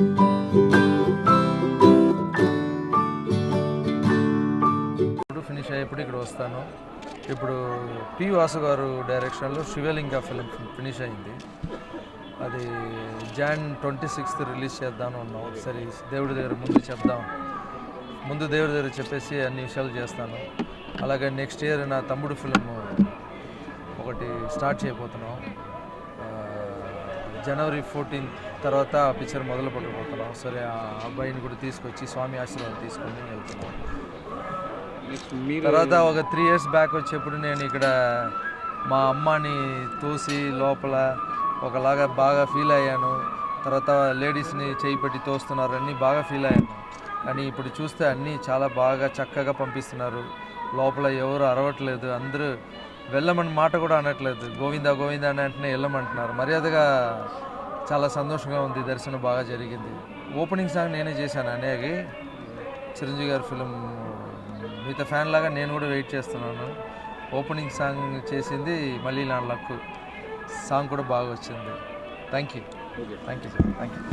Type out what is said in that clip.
ఇప్పుడు ఫినిష్ అయ్యేప్పుడు ఇక్కడ వస్తాను. ఇప్పుడు పి వాసు గారు డైరెక్షన్లో శివలింగ ఫిలిం ఫినిష్ అయింది. అది జాన్ ట్వంటీ సిక్స్త్ రిలీజ్ చేద్దాం ఉన్నాం సరే దేవుడి దగ్గర ముందు చెప్దాం. ముందు దేవుడి దగ్గర చెప్పేసి అన్ని విషయాలు చేస్తాను. అలాగే నెక్స్ట్ ఇయర్ నా తమ్ముడు ఫిలిం ఒకటి స్టార్ట్ చేయబోతున్నాం. జనవరి ఫోర్టీన్త్ తర్వాత పిక్చర్ మొదలు పెట్టబోతున్నాం. సరే ఆ అబ్బాయిని కూడా తీసుకొచ్చి స్వామి ఆశీర్వాదం తీసుకొని వెళ్తున్నాం తర్వాత ఒక త్రీ ఇయర్స్ బ్యాక్ వచ్చేప్పుడు నేను ఇక్కడ మా అమ్మని తోసి లోపల ఒకలాగా బాగా ఫీల్ అయ్యాను. తర్వాత లేడీస్ని చేయి పెట్టి తోస్తున్నారని బాగా ఫీల్ అయ్యాను. కానీ ఇప్పుడు చూస్తే అన్నీ చాలా బాగా చక్కగా పంపిస్తున్నారు. లోపల ఎవరు అరవట్లేదు. అందరూ వెళ్ళమని మాట కూడా అనట్లేదు. గోవింద గోవింద అని వెంటనే వెళ్ళమంటున్నారు. మర్యాదగా చాలా సంతోషంగా ఉంది. దర్శనం బాగా జరిగింది. ఓపెనింగ్ సాంగ్ నేనే చేశాను అనేగి చిరంజీవి గారి ఫిలిం మిగతా ఫ్యాన్ లాగా నేను కూడా వెయిట్ చేస్తున్నాను. ఓపెనింగ్ సాంగ్ చేసింది మళ్ళీ నా లక్. సాంగ్ కూడా బాగా వచ్చింది. Thank you thank you sir thank you